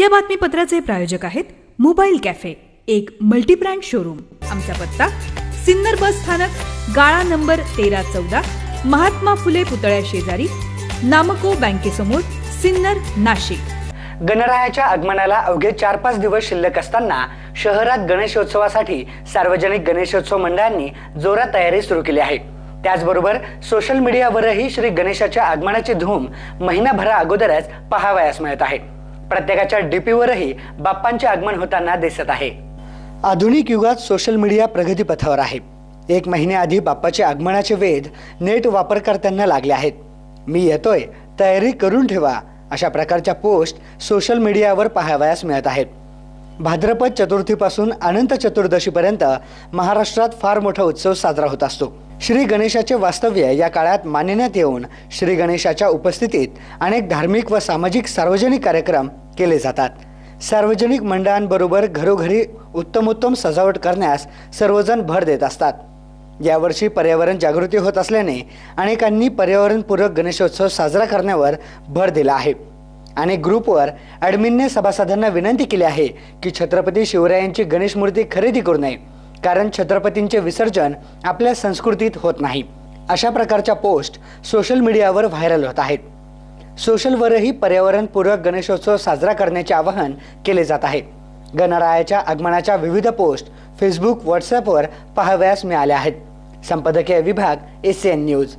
या बातमीपत्राचे प्रायोजक आहेत मोबाईल कॅफे एक मल्टीब्रँड शोरूम. आमचा पत्ता सिन्नर बस स्थानक गाळा नंबर तेरा चौदा महात्मा फुले पुतळ्या शेजारी नामको बँकेसमोर सिन्नर नाशिक. गणरायाच्या आगमनाला अवघे चार पाच दिवस शिल्लक असताना शहरात गणेशोत्सवासाठी सार्वजनिक गणेशोत्सव मंडळांनी जोरात तयारी सुरू केली आहे. त्याचबरोबर सोशल मीडियावरही श्री गणेशाच्या आगमनाची धूम महिनाभरा अगोदरच पाहावयास मिळत आहे. प्रत्येकाच्या डीपीवरही बाप्पांचे आगमन होताना दिसत आहे. आधुनिक युगात सोशल मीडिया प्रगतीपथावर आहे. एक महिन्याआधी बाप्पाचे आगमनाचे वेध नेट वापरकर्त्यांना लागले आहेत. मी येतोय तयारी करून ठेवा अशा प्रकारच्या पोस्ट सोशल मीडियावर पाहावयास मिळत आहेत. भाद्रपद चतुर्थीपासून अनंत चतुर्दशीपर्यंत महाराष्ट्रात फार मोठा उत्सव साजरा होत असतो. श्री गणेशाचे वास्तव्य या काळात मानण्यात येऊन श्री गणेशाच्या उपस्थितीत अनेक धार्मिक व सामाजिक सार्वजनिक कार्यक्रम केले जातात. सार्वजनिक मंडळांबरोबर घरोघरी उत्तमोत्तम सजावट करण्यास सर्वजण भर देत असतात. यावर्षी पर्यावरण जागृती होत असल्याने अनेकांनी पर्यावरणपूरक गणेशोत्सव साजरा करण्यावर भर दिला आहे. आणि ग्रुपवर ॲडमिनने सभासदांना विनंती केली आहे की छत्रपती शिवरायांची गणेश मूर्ती खरेदी करू नये कारण छत्रपतींचे विसर्जन आपल्या संस्कृतीत होत नाही. अशा प्रकारच्या पोस्ट सोशल मीडियावर व्हायरल होत आहेत. सोशलवरही पर्यावरणपूरक गणेशोत्सव साजरा करण्याचे आवाहन केले जात आहे. गणरायाच्या आगमनाच्या विविध पोस्ट फेसबुक व्हॉट्सॲपवर पाहाव्यास मिळाल्या आहेत. संपादकीय विभाग एस एन न्यूज.